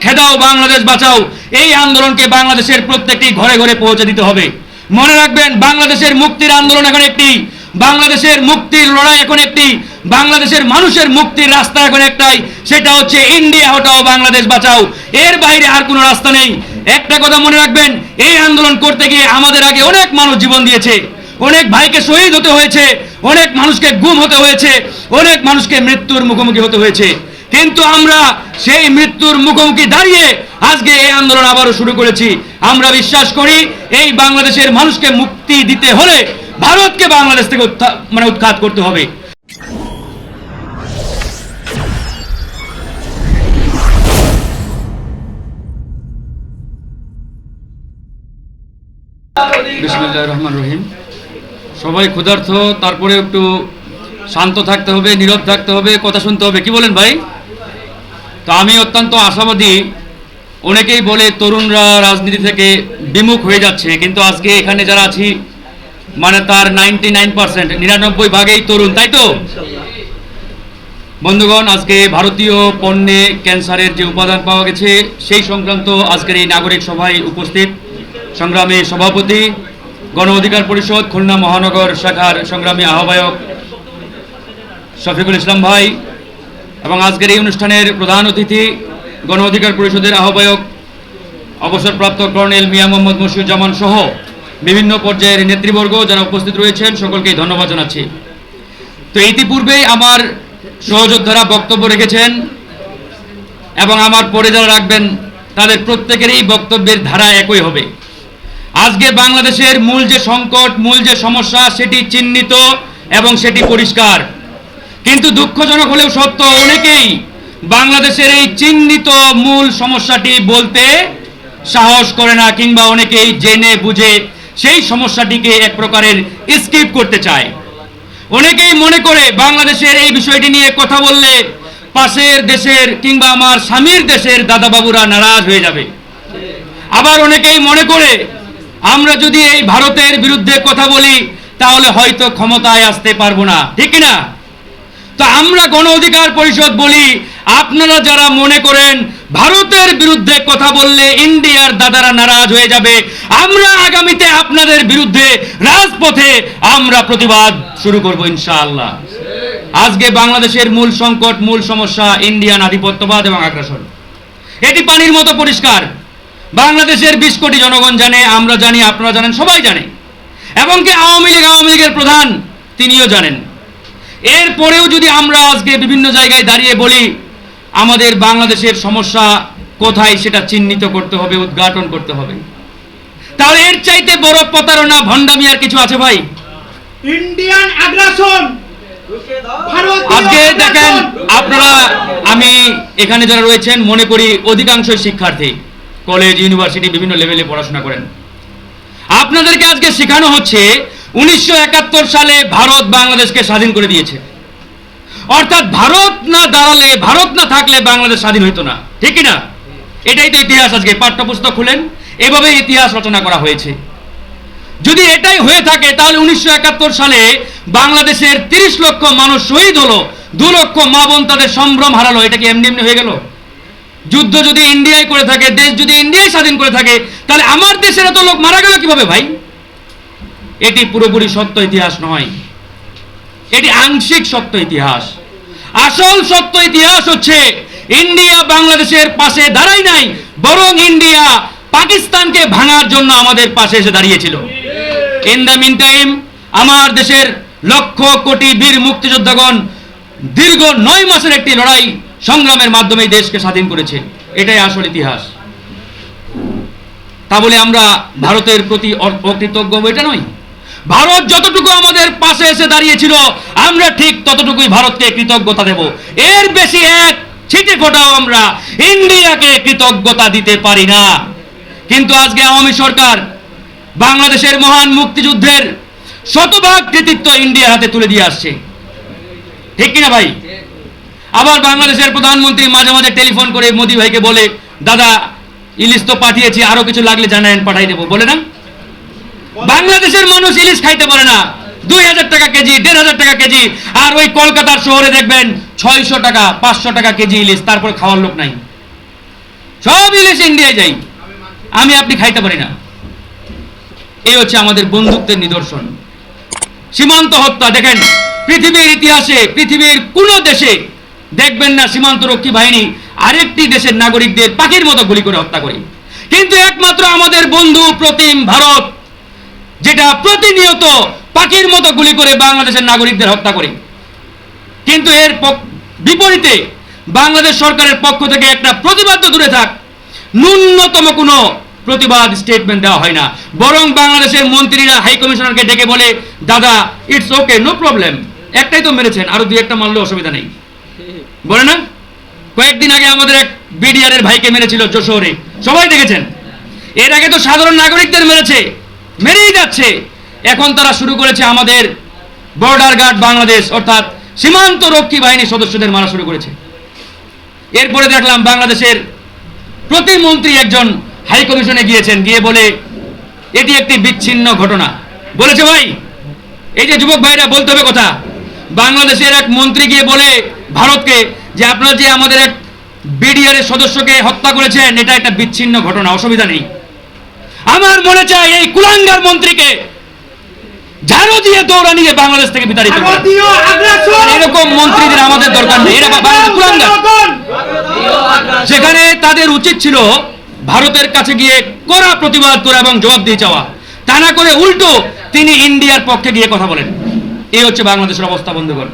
খেদাও বাংলাদেশ বাঁচাও। এই আন্দোলনকে বাংলাদেশের প্রত্যেকটি ঘরে ঘরে পৌঁছে দিতে হবে। মনে রাখবেন, বাংলাদেশের মুক্তির আন্দোলন এখন একটি। বাংলাদেশের মুক্তির লড়াই এখন একটি। বাংলাদেশের মানুষের মুক্তির রাস্তা এখন একটাই। সেটা হচ্ছে ইন্ডিয়া, হটাও বাংলাদেশ বাঁচাও। এর বাইরে আর কোনো রাস্তা নেই। একটা কথা মনে রাখবেন, এই আন্দোলন করতে গিয়ে আমাদের আগে অনেক মানুষ জীবন দিয়েছে। অনেক ভাইকে শহীদ হতে হয়েছে। অনেক মানুষকে গুম হতে হয়েছে। অনেক মানুষকে মৃত্যুর মুখোমুখি হতে হয়েছে। কিন্তু আমরা সেই মৃত্যুর মুখোমুখি দাঁড়িয়ে আজকে এই আন্দোলন আবারও শুরু করেছি। আমরা বিশ্বাস করি এই বাংলাদেশের মানুষকে মুক্তি দিতে হলে ভারতকে বাংলাদেশ থেকে মানে উৎখাত করতে হবে। রহমান রহিম। সবাই ক্ষুধার্থ তারপরে একটু শান্ত থাকতে হবে, নীরব থাকতে হবে, কথা শুনতে হবে। কি বলেন ভাই? তো আমি অত্যন্ত আশাবাদী। অনেকেই বলে তরুণরা রাজনীতি থেকে বিমুখ হয়ে যাচ্ছে, কিন্তু আজকে এখানে যারা আছি মানে তার নাইনটি নাইন পার্সেন্ট, নিরানব্বই ভাগেই তরুণ, তাই তো? বন্ধুগণ, আজকে ভারতীয় পণ্যে ক্যান্সারের যে উপাদান পাওয়া গেছে, সেই সংক্রান্ত আজকের এই নাগরিক সভায় উপস্থিত সংগ্রামী সভাপতি, গণ অধিকার পরিষদ, খুলনা মহানগর শাখার সংগ্রামী আহ্বায়ক শফিকুল ইসলাম ভাই এবং আজকের এই অনুষ্ঠানের প্রধান অতিথি গণ অধিকার পরিষদের আহ্বায়ক, অবসরপ্রাপ্ত কর্নেল মিয়া মোহাম্মদ মশিউজ্জামান সহ বিভিন্ন পর্যায়ের নেতৃবর্গ যারা উপস্থিত রয়েছেন, সকলকেই ধন্যবাদ জানাচ্ছি। তো ইতিপূর্বেই আমার সহযোদ্ধারা বক্তব্য রেখেছেন এবং আমার পরে যারা রাখবেন, তাদের প্রত্যেকেরই বক্তব্যের ধারা একই হবে। আজকে বাংলাদেশের মূল যে সংকট, মূল যে সমস্যা, সেটি চিহ্নিত এবং সেটি পরিষ্কার। কিন্তু দুঃখজনক হলেও সত্য, অনেকেই বাংলাদেশের এই চিহ্নিত মূল সমস্যাটি বলতে সাহস করে না কিংবা অনেকেই জেনে বুঝে সেই সমস্যাটিকে এক প্রকারের স্কিপ করতে চায়। অনেকেই মনে করে বাংলাদেশের এই বিষয়টি নিয়ে কথা বললে পাশের দেশের কিংবা আমার স্বামীর দেশের দাদাবাবুরা নারাজ হয়ে যাবে। আবার অনেকেই মনে করে আমরা যদি এই ভারতের বিরুদ্ধে কথা বলি, তাহলে হয়তো ক্ষমতায় আসতে পারব না। ঠিক না তো আমরা গণ অধিকার পরিষদ বলি, আপনারা যারা মনে করেন ভারতের বিরুদ্ধে কথা বললে ইন্ডিয়ার দাদারা নারাজ হয়ে যাবে, আমরা আগামীতে আপনাদের বিরুদ্ধে রাজপথে আমরা প্রতিবাদ শুরু করব ইনশাআল্লাহ। আজকে বাংলাদেশের মূল সংকট, মূল সমস্যা ইন্ডিয়ান আধিপত্যবাদ এবং আগ্রাসন। এটি পানির মতো পরিষ্কার। বাংলাদেশের বিশ কোটি জনগণ জানে, আমরা জানি, আপনারা জানেন, সবাই জানে। এবং কি আওয়ামী লীগ, আওয়ামী লীগের প্রধান, তিনিও জানেন। এরপরেও যদি আমরা আজকে বিভিন্ন জায়গায় দাঁড়িয়ে বলি আমাদের বাংলাদেশের সমস্যা কোথায় সেটা চিহ্নিত করতে হবে উদ্ঘাটন করতে হবে। তাহলে এর চাইতে বড় প্রতারণা ভণ্ডামি আর কিছু আছে ভাই? ইন্ডিয়ান আগ্রাসন। আজকে দেখেন আপনারা আমি এখানে যারা রয়েছেন মনে করি অধিকাংশ শিক্ষার্থী কলেজ ইউনিভার্সিটি বিভিন্ন লেভেলে পড়াশোনা করেন। আপনাদেরকে আজকে শেখানো হচ্ছে উনিশশো একাত্তর সালে ভারত বাংলাদেশকে স্বাধীন করে দিয়েছে। অর্থাৎ ভারত না দাঁড়ালে, ভারত না থাকলে বাংলাদেশ স্বাধীন হইতো না। ঠিক না? এটাই তো ইতিহাস আজকে। পাঠ্যপুস্তক খুলেন এভাবে ইতিহাস রচনা করা হয়েছে। যদি এটাই হয়ে থাকে, তাহলে উনিশশো একাত্তর সালে বাংলাদেশের তিরিশ লক্ষ মানুষ শহীদ হলো, দু লক্ষ মা বোন তাদের সম্ভ্রম হারালো। এটা কি এমনি এমনি হয়ে গেল? যুদ্ধ যদি ইন্ডিয়ায় করে থাকে, দেশ যদি ইন্ডিয়ায় স্বাধীন করে থাকে, তাহলে আমার দেশের এত লোক মারা গেল কীভাবে ভাই? এটি পুরোপুরি সত্য ইতিহাস নয়। এটি আংশিক সত্য ইতিহাস। আসল সত্য ইতিহাস হচ্ছে ইন্ডিয়া বাংলাদেশের পাশে দাঁড়াই নাই, বরং ইন্ডিয়া পাকিস্তানকে ভাঙার জন্য আমাদের পাশে এসে দাঁড়িয়েছিল। ইন দ্য মিন টাইম আমার দেশের লক্ষ কোটি বীর মুক্তিযোদ্ধাগণ দীর্ঘ নয় মাসের একটি লড়াই সংগ্রামের মাধ্যমে দেশকে স্বাধীন করেছে। এটাই আসল ইতিহাস। তা বলে আমরা ভারতের প্রতি অকৃতজ্ঞ এটা নয়। ভারত যতটুকু আমাদের পাশে এসে দাঁড়িয়েছিল, আমরা ঠিক ততটুকুই ভারতকে কৃতজ্ঞতা দেব। এর বেশি এক ছিটে ফোটাও আমরা ইন্ডিয়াকে কৃতজ্ঞতা দিতে পারি না। কিন্তু আজকে আওয়ামী সরকার বাংলাদেশের মহান মুক্তিযুদ্ধের শতভাগ কৃতিত্ব ইন্ডিয়ার হাতে তুলে দিয়ে আসছে। ঠিক কিনা ভাই? আবার বাংলাদেশের প্রধানমন্ত্রী মাঝে মাঝে টেলিফোন করে মোদি ভাইকে বলে, দাদা, ইলিশ তো পাঠিয়েছি, আরও কিছু লাগলে জানায়েন, পাঠাই দেবো। বলে না বাংলাদেশের মানুষ ইলিশ খাইতে পারে না। দুই হাজার টাকা কেজি, দেড় হাজার টাকা কেজি। আর ওই কলকাতার শহরে দেখবেন ছয়শো টাকা, পাঁচশো টাকা কেজি ইলিশ, তারপর খাওয়ার লোক নাই। সব ইলিশ ইন্ডিয়ায় যাই। আমি আপনি খাইতে পারি না। এই হচ্ছে আমাদের বন্ধুত্বের নিদর্শন। সীমান্ত হত্যা, দেখেন, পৃথিবীর ইতিহাসে, পৃথিবীর কোন দেশে দেখবেন না সীমান্ত রক্ষী বাহিনী আরেকটি দেশের নাগরিকদের পাখির মতো গুলি করে হত্যা করে। কিন্তু একমাত্র আমাদের বন্ধু প্রতিম ভারত যেটা প্রতিনিয়ত পাখির মতো গুলি করে বাংলাদেশের নাগরিকদের হত্যা করে। কিন্তু এর বিপরীতে বাংলাদেশ সরকারের পক্ষ থেকে একটা প্রতিবাদ দূরে থাক, ন্যূনতম কোনো প্রতিবাদ স্টেটমেন্ট দেওয়া হয় না। বরং বাংলাদেশের মন্ত্রীরা হাই কমিশনারকে ডেকে বলে, দাদা ইটস ওকে নো প্রবলেম একটাই তো মেরেছেন, আরও দুই একটা মারলে অসুবিধা নেই। বলে না? কয়েকদিন আগে আমাদের এক বিডিআর এর ভাইকে মেরেছিল যশোরে। সবাই দেখেছেন? এর আগে তো সাধারণ নাগরিকদের মেরেছে। মেরেই যাচ্ছে। এখন তারা শুরু করেছে আমাদের বর্ডার গার্ড বাংলাদেশ, অর্থাৎ সীমান্ত রক্ষী বাহিনীর সদস্যদের মারা শুরু করেছে। এরপরে দেখলাম বাংলাদেশের প্রতিমন্ত্রী একজন হাই কমিশনে গিয়েছেন, গিয়ে বলে, এটি একটি বিচ্ছিন্ন ঘটনা। বলেছে, ভাই, এই যে যুবক ভাইরা, বলতে হবে কথা। বাংলাদেশের এক মন্ত্রী গিয়ে বলে ভারতকে যে, আপনারা যে আমাদের এক বিডিআর সদস্যকে হত্যা করেছেন, এটা একটা বিচ্ছিন্ন ঘটনা, অসুবিধা নেই। আমার মনে চায় এই কুলাঙ্গার মন্ত্রীকে ঝাড়ু দিয়ে দৌড়া নিয়ে বাংলাদেশ থেকে বিতাড়িত এরকম মন্ত্রীদের আমাদের দরকার নেই। এরা কুলাঙ্গার। সেখানে তাদের উচিত ছিল ভারতের কাছে গিয়ে কড়া প্রতিবাদ করা এবং জবাব দিয়ে চাওয়া। তা না করে উল্টো তিনি ইন্ডিয়ার পক্ষে গিয়ে কথা বলেন। এই হচ্ছে বাংলাদেশের অবস্থা বন্ধুগণ।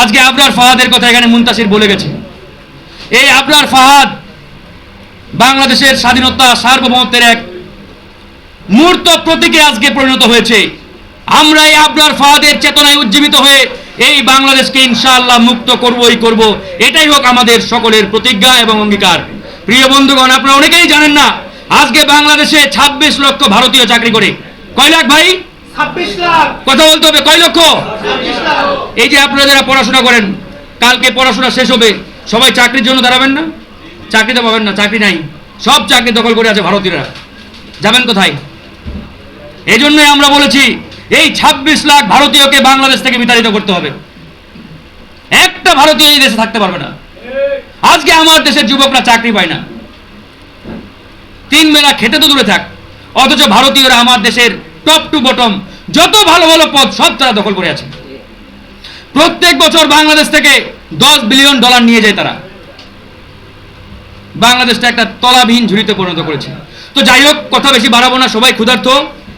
আজকে আবরার ফাহাদের কথা এখানে মুন্তাসির বলে গেছে। এই আবরার ফাহাদ বাংলাদেশের স্বাধীনতা সার্বভৌমত্বের এক মূর্ত প্রতীকে আজকে পরিণত হয়েছে। আমরা এই আবরার ফাহাদের চেতনায় উজ্জীবিত হয়ে এই বাংলাদেশকে ইনশাআল্লাহ মুক্ত করবই করব। এটাই হোক আমাদের সকলের প্রতিজ্ঞা এবং অঙ্গীকার। প্রিয় বন্ধুগণ আপনারা অনেকেই জানেন না আজকে বাংলাদেশে ২৬ লক্ষ ভারতীয় চাকরি করে। কয় লাখ ভাই? ছাব্বিশ লাখ। কথা বলতে হবে কয় লক্ষ? এই যে আপনারা যারা পড়াশোনা করেন কালকে পড়াশোনা শেষ হবে সবাই চাকরির জন্য দাঁড়াবেন না? চাকরি তো পাবেন না, চাকরি নাই। সব চাকরি দখল করে আছে ভারতীয়রা। যাবেন কোথায়? এই জন্যই আমরা বলেছি, এই ২৬ লাখ ভারতীয়কে বাংলাদেশ থেকে বিতাড়িত করতে হবে। একটা ভারতীয় এই দেশে থাকতে পারবে না। আজকে আমার দেশের যুবকরা চাকরি পায় না। তিন বেলা খেতে তো দূরে থাক। অথচ ভারতীয়রা আমার দেশের টপ টু বটম যত ভালো ভালো পদ সব তারা দখল করে আছে। প্রত্যেক বছর বাংলাদেশ থেকে দশ বিলিয়ন ডলার নিয়ে যায় তারা। বাংলাদেশটা একটা তলাবিহীন ঝুড়িতে পরিণত করেছে। তো যাই হোক, কথা বেশি বাড়াবো না, সবাই ক্ষুধার্থ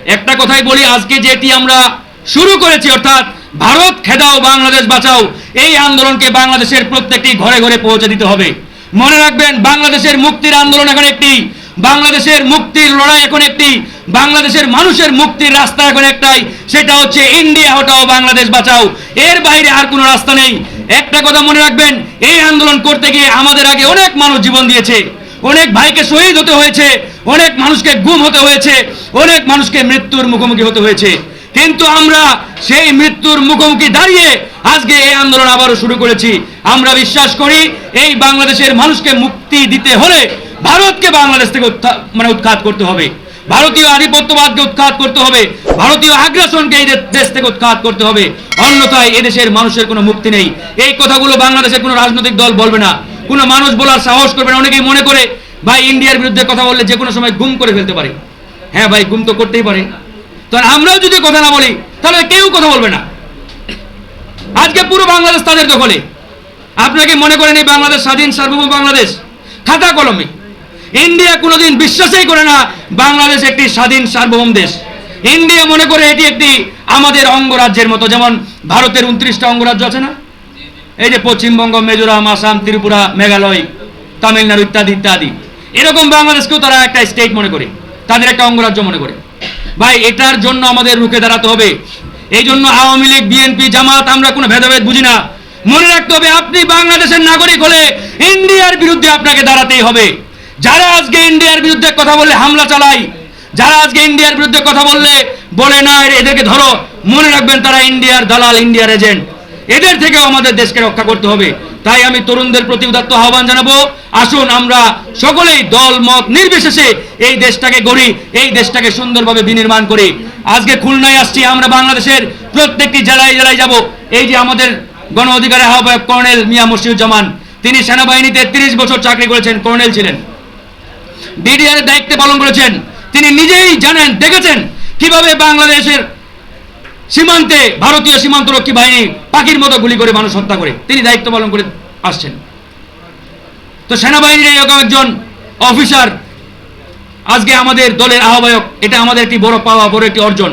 একটা কথাই বলি, আজকে যেটি আমরা শুরু করেছি, অর্থাৎ ভারত খেদাও, বাংলাদেশ বাঁচাও, এই আন্দোলনকে বাংলাদেশের প্রত্যেকটি ঘরে ঘরে পৌঁছে দিতে হবে। মনে রাখবেন, বাংলাদেশের মুক্তির আন্দোলন এখন একটি, বাংলাদেশের মুক্তির লড়াই এখন একটি বাংলাদেশের মানুষের মুক্তির রাস্তা এখন একটাই, সেটা হচ্ছে ইন্ডিয়া, হটাও বাংলাদেশ বাঁচাও। এর বাইরে আর কোনো রাস্তা নেই। একটা কথা মনে রাখবেন, এই আন্দোলন করতে গিয়ে আমাদের আগে অনেক মানুষ জীবন দিয়েছে। অনেক ভাইকে শহীদ হতে হয়েছে, অনেক মানুষকে গুম হতে হয়েছে, অনেক মানুষকে মৃত্যুর মুখোমুখি হতে হয়েছে। কিন্তু আমরা সেই মৃত্যুর মুখোমুখি দাঁড়িয়ে আজকে এই আন্দোলন আবারও শুরু করেছি। আমরা বিশ্বাস করি, এই বাংলাদেশের মানুষকে মুক্তি দিতে হলে ভারতকে বাংলাদেশ থেকে মানে উৎখাত করতে হবে। ভারতীয় আধিপত্যবাদকে উৎখাত করতে হবে, ভারতীয় আগ্রাসনকে এই দেশ থেকে উৎখাত করতে হবে। অন্যথায় এদেশের মানুষের কোনো মুক্তি নেই। এই কথাগুলো বাংলাদেশের কোনো রাজনৈতিক দল বলবে না। কোনো মানুষ বলার সাহস করবে না। অনেকেই মনে করে, ভাই, ইন্ডিয়ার বিরুদ্ধে কথা বললে যে কোনো সময় গুম করে ফেলতে পারে। হ্যাঁ ভাই, গুম তো করতেই পারে। তখন আমরাও যদি কথা না বলি, তাহলে কেউ কথা বলবে না। আজকে পুরো বাংলাদেশ তাদের দখলে। আপনাকে মনে করেন এই বাংলাদেশ স্বাধীন, সার্বভৌম বাংলাদেশ? খাতা কলমে। ইন্ডিয়া কোনোদিন বিশ্বাসই করে না বাংলাদেশ একটি স্বাধীন সার্বভৌম দেশ। ইন্ডিয়া মনে করে এটি একটি আমাদের অঙ্গরাজ্যের মতো। যেমন ভারতের উনত্রিশটা অঙ্গরাজ্য আছে না? এই যে পশ্চিমবঙ্গ, মিজোরাম, আসাম, ত্রিপুরা, মেঘালয়, তামিলনাড়ু ইত্যাদি ইত্যাদি। এরকম বাংলাদেশকেও তারা একটা স্টেট মনে করে, তাদের একটা অঙ্গরাজ্য মনে করে। ভাই, এটার জন্য আমাদের রুখে দাঁড়াতে হবে। এই জন্য আওয়ামী লীগ বিএনপি জামাত, আমরা কোনো ভেদাভেদ বুঝি না। মনে রাখতে হবে আপনি বাংলাদেশের নাগরিক হলে ইন্ডিয়ার বিরুদ্ধে আপনাকে দাঁড়াতেই হবে। যারা আজকে ইন্ডিয়ার বিরুদ্ধে কথা বললে হামলা চালায়, যারা আজকে ইন্ডিয়ার বিরুদ্ধে কথা বললে বলে না এদেরকে ধরো। মনে রাখবেন তারা ইন্ডিয়ার দালাল, ইন্ডিয়ার এজেন্ট। এদের থেকেও আমাদের দেশকে রক্ষা করতে হবে। তাই আমি তরুণদের প্রতি উদাত্ত আহ্বান জানাব, আসুন আমরা সকলেই দল, মত নির্বিশেষে এই দেশটাকে গড়ি, এই দেশটাকে সুন্দরভাবে বিনির্মাণ করি। আজকে খুলনায় আসছি, আমরা বাংলাদেশের প্রত্যেকটি জেলায় জেলায় যাব। এই যে আমাদের গণ অধিকারের আহ্বায়ক কর্নেল মিয়া মশিউজ্জামান, তিনি সেনাবাহিনীতে তিরিশ বছর চাকরি করেছেন, কর্নেল ছিলেন। বিডিআর দায়িত্বে পালন করেছেন। তিনি নিজেই জানেন, দেখেছেন কীভাবে বাংলাদেশের সীমান্তে ভারতীয় সীমান্তরক্ষী বাহিনী পাখির মতো গুলি করে মানুষ হত্যা করে। তিনি দায়িত্ব পালন করে আসছেন। তো সেনাবাহিনীর এরকম একজন অফিসার, আজকে আমাদের দলের আহ্বায়ক, এটা আমাদের একটি বড় পাওয়া, বড় একটি অর্জন।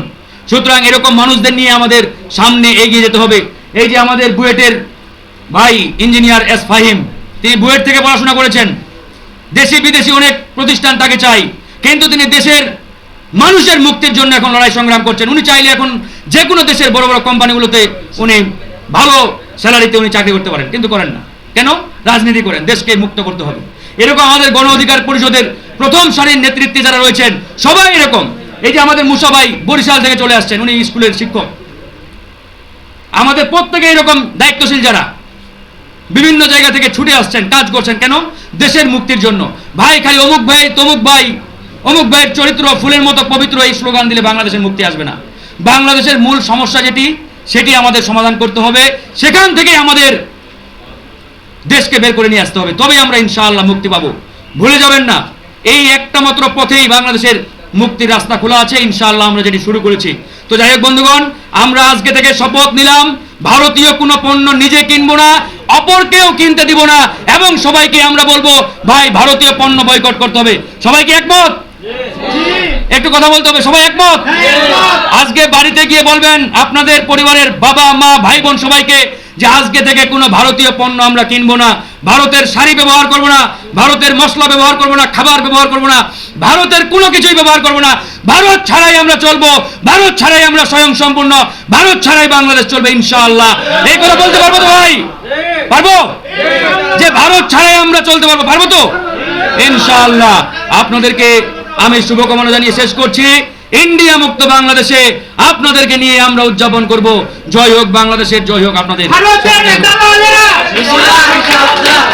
সুতরাং এরকম মানুষদের নিয়ে আমাদের সামনে এগিয়ে যেতে হবে। এই যে আমাদের বুয়েটের ভাই, ইঞ্জিনিয়ার এস ফাহিম, তিনি বুয়েট থেকে পড়াশোনা করেছেন। দেশি বিদেশি অনেক প্রতিষ্ঠান তাকে চাই। কিন্তু তিনি দেশের মানুষের মুক্তির জন্য এখন লড়াই সংগ্রাম করছেন। উনি চাইলে এখন যে কোনো দেশের বড় বড় কোম্পানিগুলোতে উনি ভালো স্যালারিতে উনি চাকরি করতে পারেন। কিন্তু করেন না। কেন? রাজনীতি করেন। দেশকে মুক্ত করতে হবে। এরকম আমাদের গণ অধিকার পরিষদের প্রথম সারির নেতৃত্বে যারা রয়েছেন, সবাই এরকম। এই যে আমাদের মুসাভাই বরিশাল থেকে চলে আসছেন, উনি স্কুলের শিক্ষক। আমাদের প্রত্যেকে এরকম দায়িত্বশীল যারা। বিভিন্ন জায়গা থেকে ছুটে আসছেন, কাজ করছেন কেন? দেশের মুক্তির জন্য। ভাই, খালি অমুক ভাই, তমুক ভাই, অমুক ভাইয়ের চরিত্র ফুলের মতো পবিত্র এই স্লোগান দিলে বাংলাদেশের মুক্তি আসবে না। বাংলাদেশের মূল সমস্যা যেটি, সেটি আমাদের সমাধান করতে হবে। সেখান থেকে আমাদের দেশকে বের করে নিয়ে আসতে হবে। তবেই আমরা ইনশাআল্লাহ মুক্তি পাবো। ভুলে যাবেন না, এই একটা মাত্র পথেই বাংলাদেশের মুক্তির রাস্তা খোলা আছে। ইনশাআল্লাহ আমরা যেটি শুরু করেছি। তো যাই হোক বন্ধুগণ, আমরা আজকে থেকে শপথ নিলাম। ভারতীয় কোনো পণ্য নিজে কিনবো না, অপরকেও কিনতে দিব না, এবং সবাইকে আমরা বলব, ভাই, ভারতীয় পণ্য বয়কট করতে হবে। সবাইকে একমত? একটু কথা বলতে হবে, সবাই একমত? আজকে বাড়িতে গিয়ে বলবেন, আপনাদের পরিবারের বাবা, মা, ভাই, বোন সবাইকে যে আজকে থেকে কোনো ভারতীয় পণ্য আমরা কিনবো না ভারতের শাড়ি ব্যবহার করব না, ভারতের মশলা ব্যবহার করব না, খাবার ব্যবহার করব না, ভারতের কোনো কিছুই ব্যবহার করব না। ভারত ছাড়াই আমরা চলবো, ভারত ছাড়াই আমরা স্বয়ং সম্পূর্ণ, ভারত ছাড়াই বাংলাদেশ চলবে ইনশাআল্লাহ। এই কথা বলতে পারব তো ভাই? পারব? যে ভারত ছাড়াই আমরা চলতে পারব পারব তো? ইনশাআল্লাহ। আপনাদেরকে আমি শুভকামনা জানিয়ে শেষ করছি। ইন্ডিয়া মুক্ত বাংলাদেশে আপনাদেরকে নিয়ে আমরা উদযাপন করব। জয় হোক বাংলাদেশের জয় হোক আপনাদের।